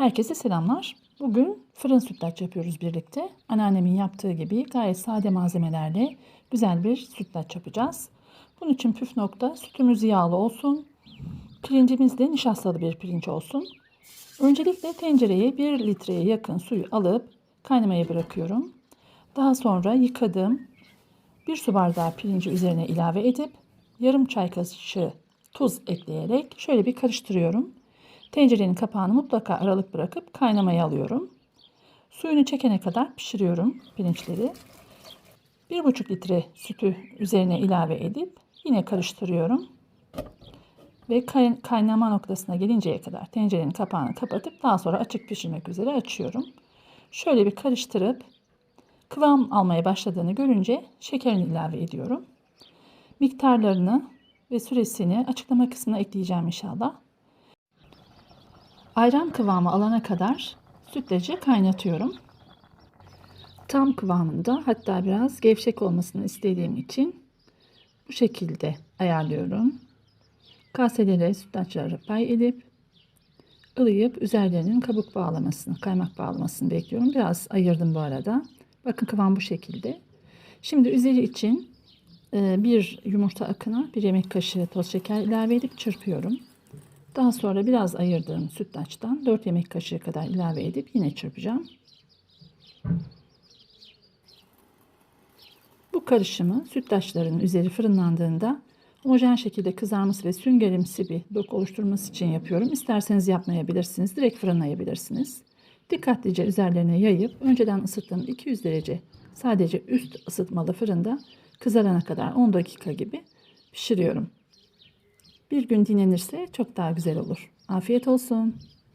Herkese selamlar. Bugün fırın sütlaç yapıyoruz birlikte. Anneannemin yaptığı gibi gayet sade malzemelerle güzel bir sütlaç yapacağız. Bunun için püf nokta sütümüz yağlı olsun. Pirincimiz de nişastalı bir pirinç olsun. Öncelikle tencereye 1 litreye yakın suyu alıp kaynamaya bırakıyorum. Daha sonra yıkadığım bir su bardağı pirinci üzerine ilave edip yarım çay kaşığı tuz ekleyerek şöyle bir karıştırıyorum. Tencerenin kapağını mutlaka aralık bırakıp kaynamaya alıyorum. Suyunu çekene kadar pişiriyorum pirinçleri. 1,5 litre sütü üzerine ilave edip yine karıştırıyorum. Ve kay- kaynama noktasına gelinceye kadar tencerenin kapağını kapatıp daha sonra açık pişirmek üzere açıyorum. Şöyle bir karıştırıp kıvam almaya başladığını görünce şekerini ilave ediyorum. Miktarlarını ve süresini açıklama kısmına ekleyeceğim inşallah. Ayran kıvamı alana kadar sütlacı kaynatıyorum. Tam kıvamında hatta biraz gevşek olmasını istediğim için bu şekilde ayarlıyorum. Kaselere sütlaçları pay edip ılıayıp üzerlerinin kabuk bağlamasını, kaymak bağlamasını bekliyorum. Biraz ayırdım bu arada. Bakın kıvam bu şekilde. Şimdi üzeri için e, bir yumurta akına bir yemek kaşığı toz şeker ilave edip çırpıyorum. Daha sonra biraz ayırdığım sütlaçtan 4 yemek kaşığı kadar ilave edip yine çırpacağım. Bu karışımı sütlaçların üzeri fırınlandığında homojen şekilde kızarması ve süngerimsi bir doku oluşturması için yapıyorum. İsterseniz yapmayabilirsiniz, direkt fırınlayabilirsiniz. Dikkatlice üzerlerine yayıp önceden ısıttığım 200 derece sadece üst ısıtmalı fırında kızarana kadar 10 dakika gibi pişiriyorum. Bir gün dinlenirse çok daha güzel olur. Afiyet olsun.